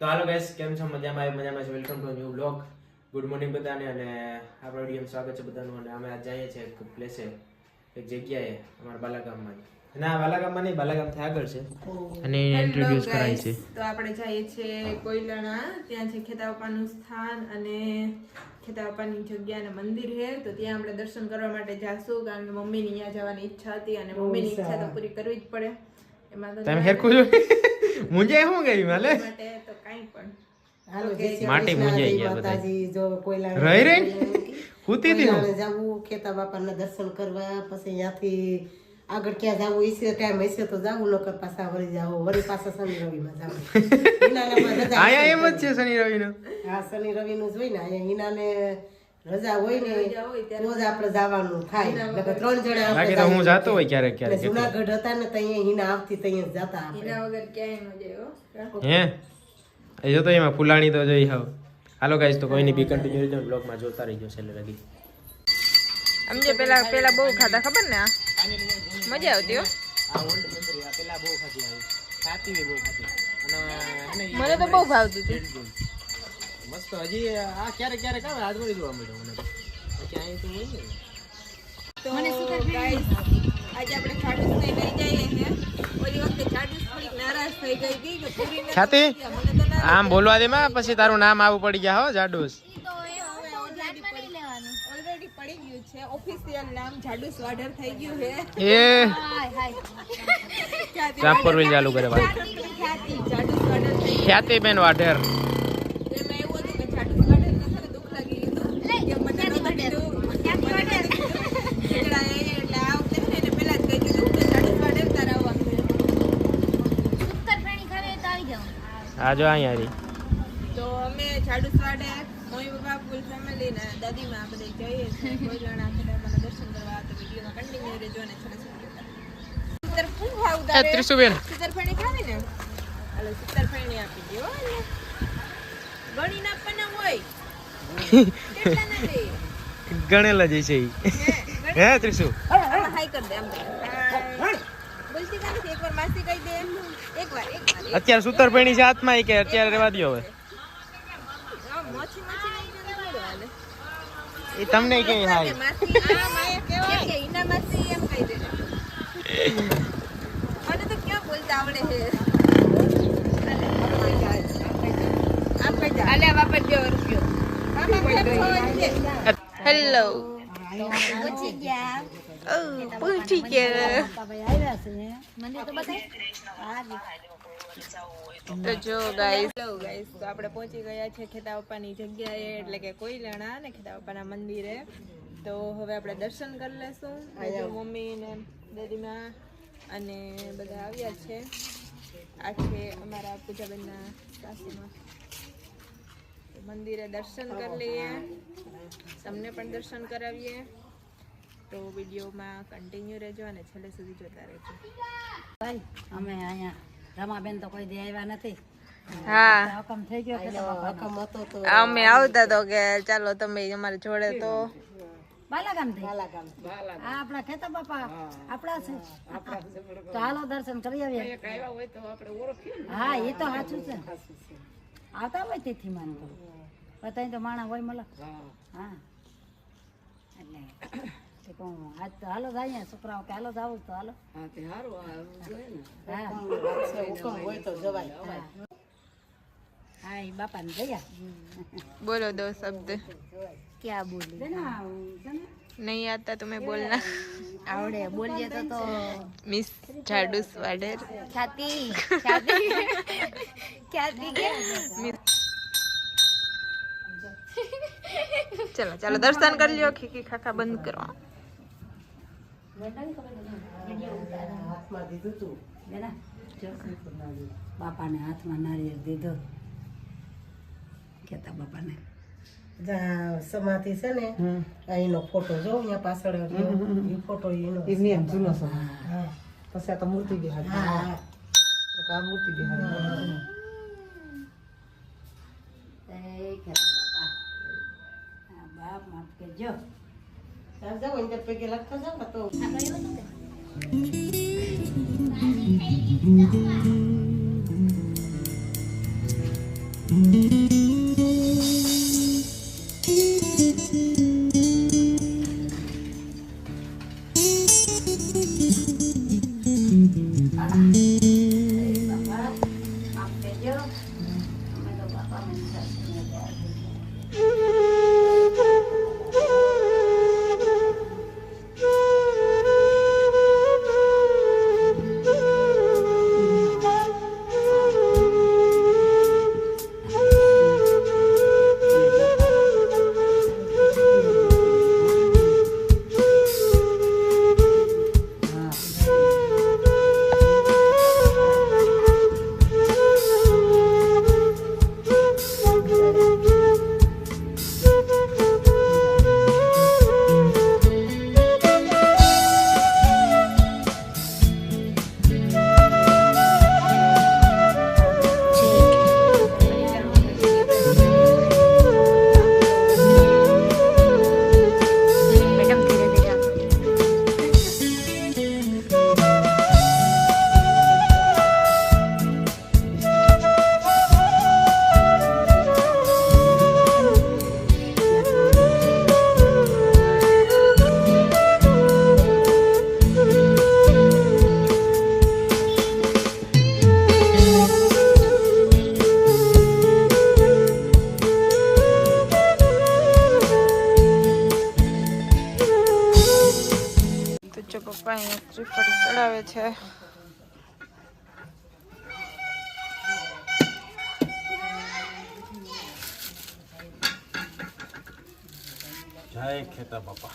તો હાલો ગાઈસ કેમ છો? મજામાં? મજામાં છે? Welcome to new blog good morning બધાને અને આપણા વિડીયોમાં સ્વાગત છે બધાનું. અને અમે આજ જઈએ છીએ એક પ્લેસે એક જગ્યાએ અમારા બાલાગામમાં. ના બાલાગામમાં નહીં બાલાગામથી આગળ છે. અને ઇન્ટ્રોડ્યુસ કરાય છે. તો આપણે જઈએ છીએ કોઈલણા ત્યાં છે ખેતાબાપાનું સ્થાન અને ખેતાબાપાની જગ્યા અને મંદિર છે. તો ત્યાં આપણે દર્શન કરવા માટે જાશું કારણ કે મમ્મીની ત્યાં જવાની ઈચ્છા હતી અને મમ્મીની ઈચ્છા તો પૂરી કરવી જ પડે. એમાં તો તમે હેરખું જો મુંજે શું ગઈ માલે? માટે કાંઈ માટી કૃષ્ણ, ગયા બધા. જો કોયલાણે રહી રહી કૂતી હતી જાવું ખેતા બાપાના દર્શન કરવા પછી ત્યાંથી આગળ ક્યાં જાવું ઈસે ટાઈમ હશે તો જાવું નકર પાછા વળી જાવું વળી પાછા શનિ રવિમાં જાવું હિનાલેમાં રજા આયા એમ જ છે શનિ રવિનો. હા શનિ રવિનું જ હોય ને અહીંયા હિનાને રજા હોય ને રજા હોય તો જ આપણે જવાનું થાય. ત્રણ જણા બાકી તો હું. જાતો હોય ક્યારેક ક્યારેક જુનાગઢ હતા ને ત્યાં અહીંયા હિના આવતી ત્યાં અહીંયા જ આપણે. એના વગર ક્યાંય ન જાય હો. એ જો તો એમાં ફૂલાણી તો જોઈ હાવ હાલો ગાઈસ તો કોઈની બી કન્ટિન્યુ રહેજો બ્લોગમાં જોતા રહીજો છેલ્લે લગી. જે પેલા પેલા બહુ ખાતા ખબર ને? આ મજા આવતી હો. આ ઓલ્ડ મેમરી આ પેલા બહુ ખાધી આવી. ખાતી બહુ ખાધી. મને તો બહુ ભાવતી હતી. મસ્ત હજી આ ક્યારેક ક્યારેક આવે આજ મળી જોવા મળ્યો મને. તો. અહીં તો હોય ને તો આજે આપણે ચાડુસને લઈ જઈએ છે ઓલી વખતે ચાડુસ થોડીક નારાજ થઈ ગઈ હતી કે પૂરી છાતી? આમ બોલવા દે માં પછી તારું નામ આવું પડી ગયા હો જાડુસ. ઓલરેડી પડી ગયું છે. આ જો અહીંયા રહી. તો અમે જાડુ સ્વાડે મમ્મી પપ્પા ફૂલ ફેમિલી ને દાદીમાં માં બધે જઈએ છીએ. કોઈ જણા ખેતરમાં દર્શન કરવા તો વિડીયોમાં કન્ટિન્યુ રહેજો અને છોડે તર ફૂલ ભાવ તારે ત્રિશુબેન. સિત્તર ફેણી ખાવી ને? હાલો સિત્તર ફેણી આપી દો ને ગણી ના આપવાના હોય. કેટલા ના દે ગણેલા જઈ છે ઈ. હે હે ત્રિશુ? હાઈ કર દે આમ. બોલતી કાં નથી એકવાર માસી કહી દે. અત્યારે સુતર પેણી છે હાથમાં કે અત્યારે રેવા દો હવે. એ તમને કે હાય માસી આ માયા કહેવાય કે ઈના માસી એમ કહી દે. મને તો ક્યાં બોલતા આવડે છે? આલે વાપર દેવો રૂપિયો. હેલો. પહોંચી ગયા. પહોંચી ગયા તો જો ગાઈસ ગાઈસ તો આપણે પહોંચી ગયા છે ખેતાબાપાની જગ્યાએ એટલે કે કોઈલાણા ને ખેતાબાપાના મંદિરે તો હવે આપણે દર્શન કરી લેશું મમ્મી ને દાદીમાં અને બધા આવ્યા છે આ છે અમારા પૂજાબેનના સાસુમાં મંદિરે દર્શન કરી લઈએ તમને પણ દર્શન કરાવીએ તો વિડીયોમાં કન્ટિન્યુ રહેજો અને છેલ્લે સુધી જોતા રહેજો. ભાઈ અમે અહીંયા રમાબેન તો કોઈ દે આવ્યા નથી. હા. હુકમ થઈ ગયો કે હકમ? હતો તો અમે આવતા તો કે ચાલો તમે અમારી જોડે તો. બાલાગામથી? આ આપણા ખેતા બાપા આપણા છે. તો હાલો દર્શન કરી આવીએ. હા એ તો સાચું છે. આવતા હોય તેથી માન તો બધાય તો માણા હોય મળે હા. એટલે बोलो दो शब्द क्या बोले नहीं आता तुम्हें बोलना बोलिए तो तो मिस झाडू स्वाडर चलो चलो दर्शन कर लियो खिकी खाका बंद करो હાથમાં દીધું તું બેના જો બાપાને હાથમાં નારિયેળ દીધો કેતા બાપાને જ્યાં સમાધિ છે ને અહીંનો ફોટો જો અહીંયા પાછળ રહ્યો. એ ફોટો એનો એ નિયમ જૂનો છે હા પછી આ તો મૂર્તિ બિહારી હા આ મૂર્તિ બિહારી એ કેતા બાપા હા બાપ માફ કરજો ચાલ જાઓ અંદર પગે લખતા જાઓ ને તો આમ છે જય ખેતા બાપા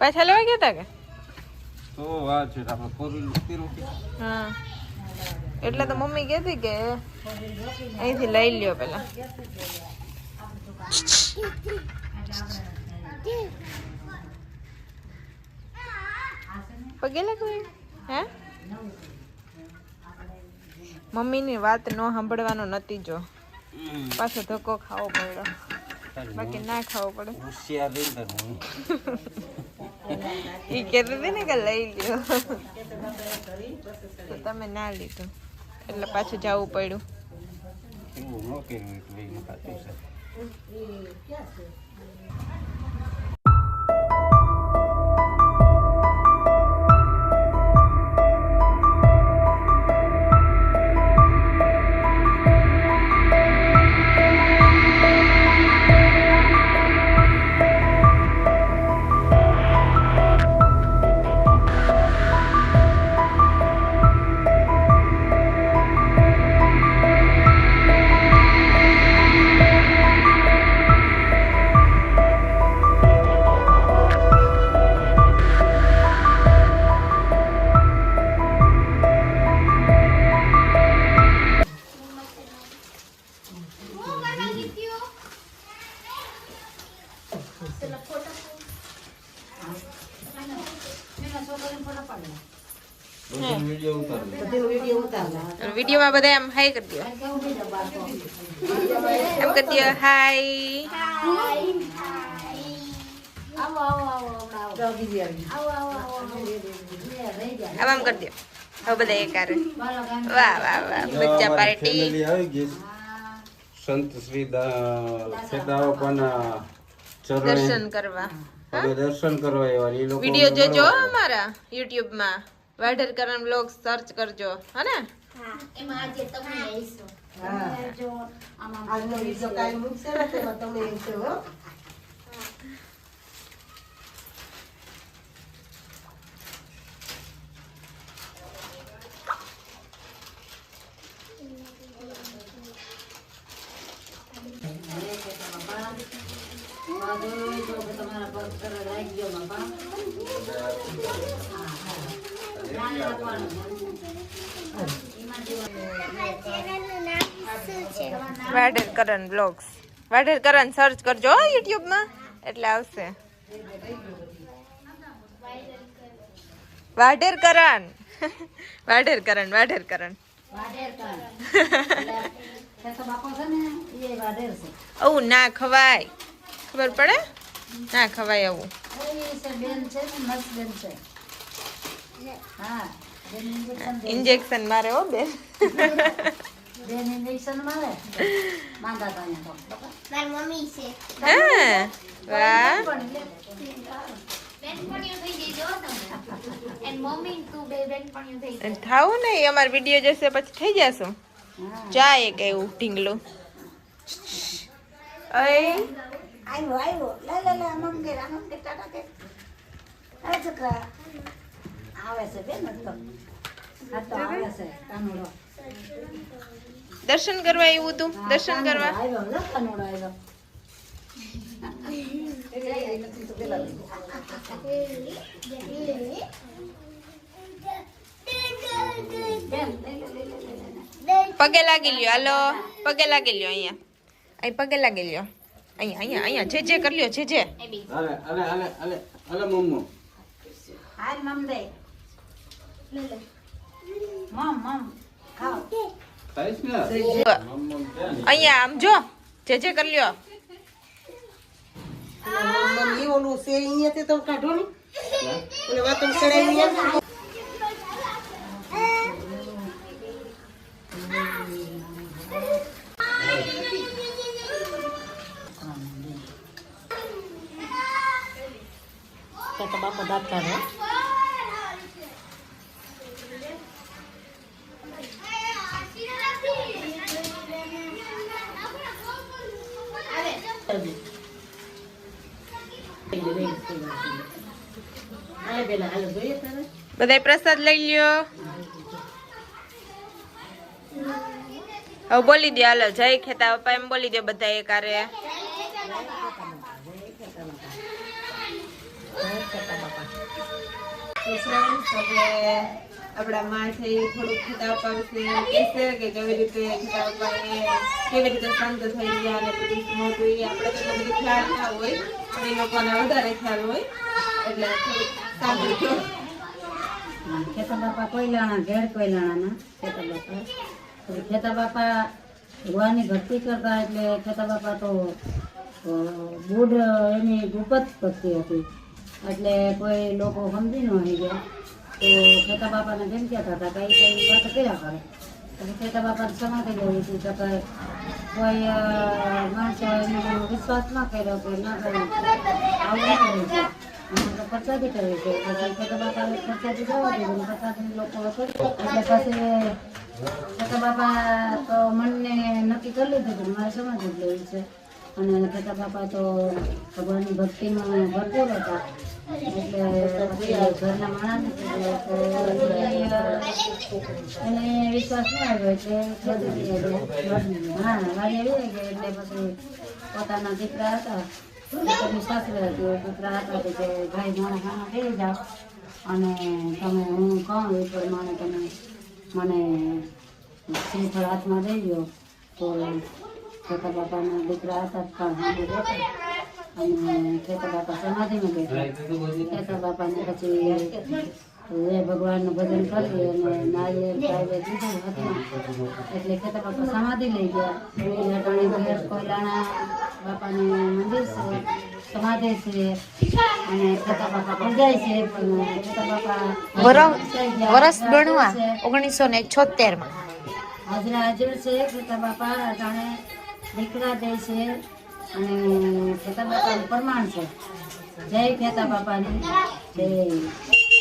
પાછા લેવા ગયા હતા કે તો વાત છે આપણે પૂરું પીરું હા. એટલે તો મમ્મી કહેતી કે અહીંથી લઈ લ્યો પેલા. પગે લાગવી હે? મમ્મીની વાત ન સાંભળવાનો નતીજો. પાછો ધક્કો ખાવો પડ્યો. બાકી ના ખાવો પડે. એ કહેતી હતી ને કે લઈ લ્યો. તો તમે ના લીધું. એટલે પાછું જવું પડ્યું. એવું ન કર્યું એટલે ઉતારલા વિડીયોમાં બધા એમ હાઈ કરી દો એમ કરી દો હાય આવો આવો આવો હમણાં આવો તો બીજી આવી આવો આવો આવો લે, રહી ગયા આમ આમ કરી દો હવે બધા એકાર બાલો ગામ વાહ વાહ વાહ બચ્ચા પાર્ટી ફેમિલી આવી ગઈ સંત શ્રી ખેતા બાપાના ચરણે દર્શન કરવા હવે દર્શન કરવા આવ્યા એ લોકો વીડિયો જોજો હો અમારા યુટ્યુબમાં વાઢર કરણ બ્લોગ સર્ચ કરજો હને એમાં આજે તમે આવીશો. હા. જો આમાં આજનો વીડિયો કાઈ મૂકશે ને તેમાં છો હો. તમારા પગ વાઢેર કરણ બ્લોગ્સ વાઢેર કરણ સર્ચ કરજો યુટ્યુબમાં એટલે આવશે. વાઢેર કરણ. વાઢેર કરણ વાઢેર કરણ. આવું ના ખવાય. ખબર પડે? ના ખવાય આવું. ઇન્જેક્શન મારે હો બેન. બેન ઇન્જેક્શન મારે માંદા થાય તો હા વાહ થાવું ને અમાર વિડીયો જશે પછી થઈ જશું ચા એક એવું ઢીંગલું અય આવ્યો આવ્યો લે લે લે આનંદ કે આનંદ કે ટાટા કે અરે છોકરા આવે છે બેન આ તો આ તો આવે છે કાનુડો દર્શન કરવા આવ્યું તું? દર્શન કરવા? આવ્યો લે કાનુડો આવ્યો. પગે લાગી લ્યો હાલો. પગે લાગી લ્યો અહીંયા. અહીં પગે લાગી લ્યો. અહીંયા અહીંયા અહીંયા જે જે કરી લ્યો જે જે. અલે અલે અલે અલે અલે મમ્મો. હાલ મમ દે. મમ મમ. ખાઓ. અહીંયા આમ જો જે જે કરી લ્યો. મમ્મી ઓલું છે અહીંયાથી તો કાઢો ને. ઓલે વાતો ચડાવી તો બાપા દાંત બધાય પ્રસાદ લઈ લ્યો. હવે બોલી દે હાલો, જય ખેતા પપ્પા એમ બોલી દે બધા એ કારે આપણા માં છે એ થોડુંક ખેતા વિશે કહેશે કે કેવી રીતે ખેતા અપાવે કેવી રીતે શાંત થઈ ગયા અને બધું નહોતું એ આપણે તો બધું ખ્યાલ ના હોય એ લોકોને વધારે ખ્યાલ હોય, એટલે ખેતા બાપા કોયલાણા ઘેર કોયલાણાના ખેતા બાપા ખેતા બાપા ભગવાનની ભક્તિ કરતા એટલે ખેતા બાપા તો બુઢ એની ગુપત ભક્તિ હતી. એટલે કોઈ લોકો સમજી ન હોય ગયા. તો ખેતા બાપાને જેમ કહેતા હતા કઈ કઈ વાત કર્યા કરે. પછી ખેતા બાપાને સમાધિ લેવી હતી તો કઈ કોઈ માણસો એનો વિશ્વાસ ન કર્યો કે ના કર્યો આવું તો પ્રસાદી કરવી છે ખેતા બાપાને પ્રસાદી જવા દીધું પ્રસાદી લોકો એટલે પછી બાપા તો મનને નક્કી કરી લીધું કે મારે સમાધિ જ લેવી અને ખેતા બાપા તો ભગવાનની ભક્તિમાં ભરપૂર હતા એટલે ઘરના માણસને તો એને, વિશ્વાસ ન આવ્યો એટલે હા વાડી આવી કે એટલે પછી પોતાના દીકરા હતા. દીકરાની સાસરે હતી દીકરા હતા કે ભાઈ માણસ થઈ જાઓ અને તમે હું કહું એ પ્રમાણે તમે મને શ્રીફળ હાથમાં દઈ દો તો ખેતા બાપાના દીકરા હતા પણ અને બાપા સમાધિમાં બેઠા ખેતા બાપાને પછી એ ભગવાનનું ભજન કરી અને નારિયેળ ચાવે દીધું હાથમાં એટલે ખેતા બાપા સમાધિ લઈ ગયા. ઘેર કોયલાણા બાપાનું મંદિર છે સમાધિ છે અને ખેતા બાપા ભજાય છે પણ બાપા વરસ ગણવા ઓગણીસો ને છોતેરમાં હાજરા હાજર છે ખેતા બાપા જાણે દીકરા દે છે અને ખેતા બાપાનું પ્રમાણ છે. જય ખેતા બાપાની જય.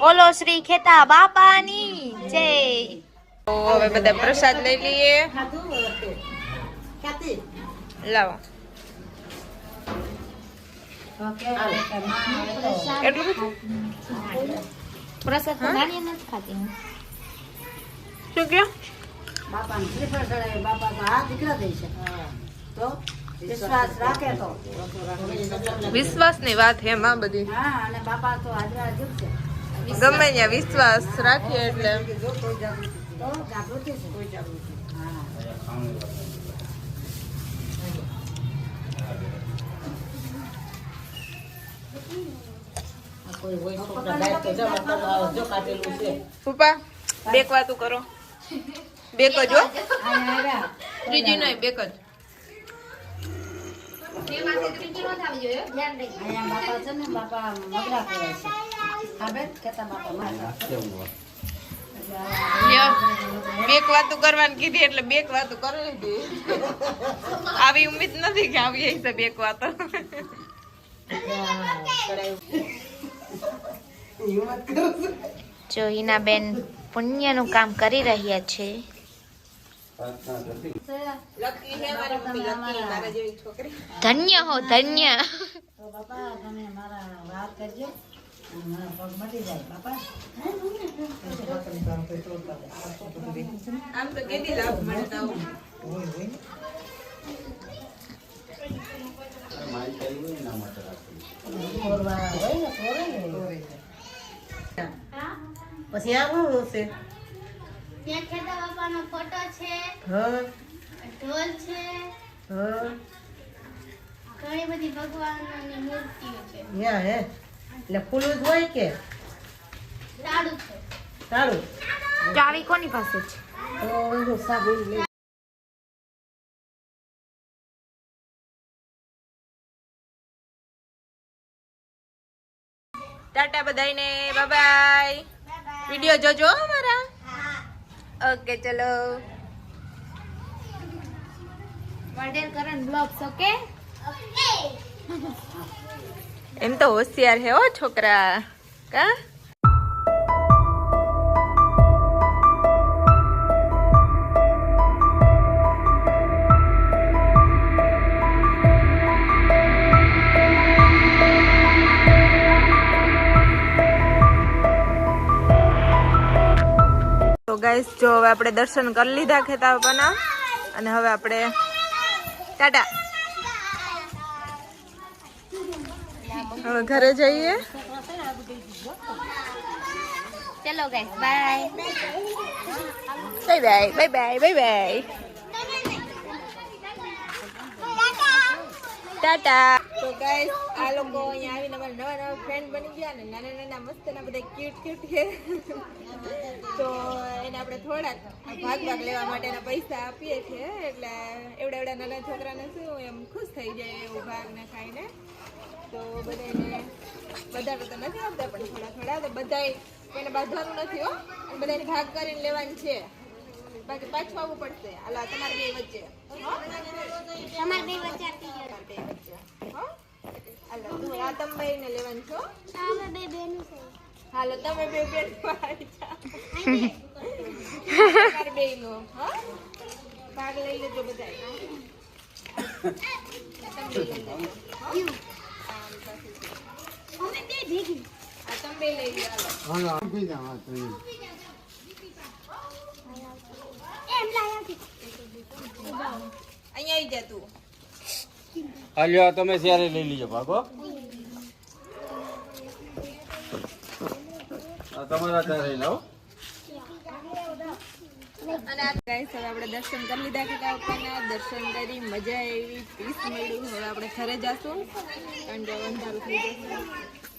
બોલો શ્રી ખેતા બાપાની જય. હવે બધા પ્રસાદ લઈ લઈએ. લાવો. એટલું પ્રસાદ તો ગાડી નથી ખાતી હું. શું કયો બાપાને શ્રીફળ ચડાવે બાપા તો આ દીકરા દે છે. તો વિશ્વાસ રાખે તો. વિશ્વાસની વાત હે માં બધી. હા અને બાપા તો હાજરા હાજર છે. ગમે ત્યાં વિશ્વાસ રાખીએ એટલે. તો જાગૃતિ છે. કોઈ જાગૃતિ. હા આ કોઈ હોય છોકરા ગાય તો જમા કરવા જો કાઢેલું છે પપ્પા બેક વાતું કરો. બેક જ હો. ત્રીજી નહીં બેક જ. બેક વાતું કરવાની કીધી એટલે બેક વાતું કરી લીધી. આવી ઉમ્મીદ નથી કે આવી બેક વાતો. જો હિનાબેન પુણ્યનું કામ કરી રહ્યા છે. ધન્ય હો ધન્ય. મારા હોય ને પછી આ શું છે ત્યાં ખેતા બાપાનો ફોટો છે હા. ઢોલ છે હા. ઘણી બધી ભગવાનની મૂર્તિઓ છે. યા હે. એટલે ફૂલું જ હોય કે? સારું છે. સારું ચાવી કોની પાસે છે? તો હું સાબુ લઈ ટાટા બધાયને. બાય. વીડિયો જોજો અમારા. ઓકે ચલો. Blogs okay? એમ તો હોશિયાર હે હો છોકરા. કા? ગાઈસ જો હવે આપણે દર્શન કરી લીધા ખેતા બાપાના. અને હવે આપણે ટાટા. હવે ઘરે જઈએ. ચલો guys bye. Bye bye bye bye bye bye. Tata. તો ગાઈસ આ લોકો અહીંયા આવીને અમારા નવા નવા ફ્રેન્ડ બની ગયા ને નાના નાના મસ્ત ના બધા ક્યુટ ક્યુટ છે. તો એને આપણે થોડાક ભાગ ભાગ લેવા માટેના પૈસા આપીએ છીએ, એટલે એવડા એવડા નાના છોકરાને શું એમ ખુશ થઈ જાય એવું ભાગ ને ખાઈને. તો બધાને બધા તો નથી આપતા પણ થોડા થોડા તો બધાય કોઈને બાંધવાનું નથી હો. બધાને ભાગ કરીને લેવાની છે. બાકી પાછું આવવું પડશે. અલા, તમારે બે વચ્ચે? તમારે બે વચ્ચે આપી હો? હાલો તું તમે બેયને લેવાની છો? અમે બે બેનું છે. હાલો તમે બે બેન ભાગ લઈ લેજો બધા બે લઈ લેજો હો? અમે બે ભેગી. આ તમે બે લઈ લો હાલો. એમ લાયા અહીંયા આવી જા તું. હાલ્યો તમે ત્યારે લઈ લીજો ભાગો તમારા ત્યાં લઈ લાવો. આપણે દર્શન કરી લીધા કે બાપાના દર્શન કરી મજા આવી પીસ મળ્યું. હવે આપણે ઘરે જાશું કારણ કે થઈ જશે.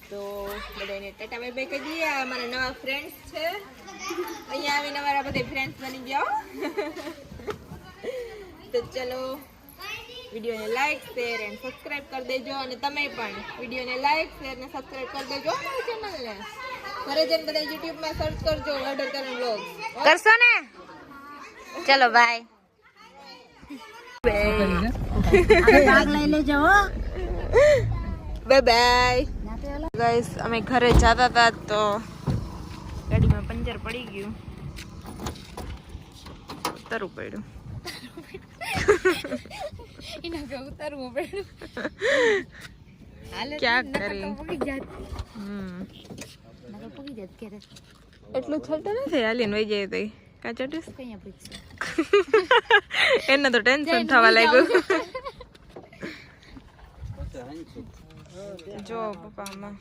તો બધાને ટાટા, બાય બાય કહી દઈએ. નવા ફ્રેન્ડ્સ છે. અહીંયા આવીને અમારા બધા ફ્રેન્ડ્સ બની ગયા તો ચલો વિડીયોને લાઈક શેર એન્ડ સબસ્ક્રાઇબ કરી દેજો અને તમે પણ વિડીયોને લાઇક શેર ને સબસ્ક્રાઇબ કરી દેજો મારી ચેનલને ઘરે જઈને બધા યુટ્યુબમાં સર્ચ કરજો ઓર્ડર કરણ બ્લોગ કરશો ને? ચલો બાય ભાગ લઈ લેજો બાય બાય ગાઈસ અમે ઘરે જતા હતા તો ગાડીમાં પંચર પડી ગયું. ઉતરવું પડ્યું ક્યાં કરી? એટલું છલતો નથી હાલીને વહી જાય તો કાં એને તો ટેન્શન થવા લાગ્યું. જો પપ્પા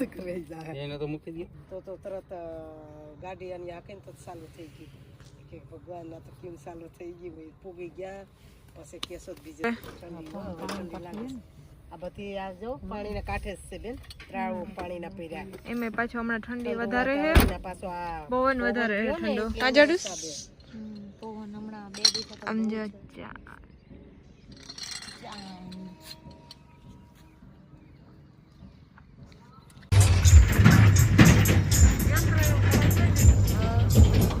આમાં કરે છે એને તો મૂકી દે. તો તો તરત ગાડી આની આખીને તો ચાલુ થઈ ગઈ. કે ભગવાન ના તો કેમ ચાલુ થઈ ગયું ભાઈ પૂગી ગયા પછી કેસો બીજા બીજે ઠંડી લાગે. આ બધી આ જો પાણીના કાંઠે જ છે બેન ત્રાળું પાણીના પીર્યા એમે પાછો હમણાં ઠંડી વધારે છે પાછો આ પવન વધારે ઠંડો. કાં જડુસ પવન હમણાં બે દિવસ ચા Thank you.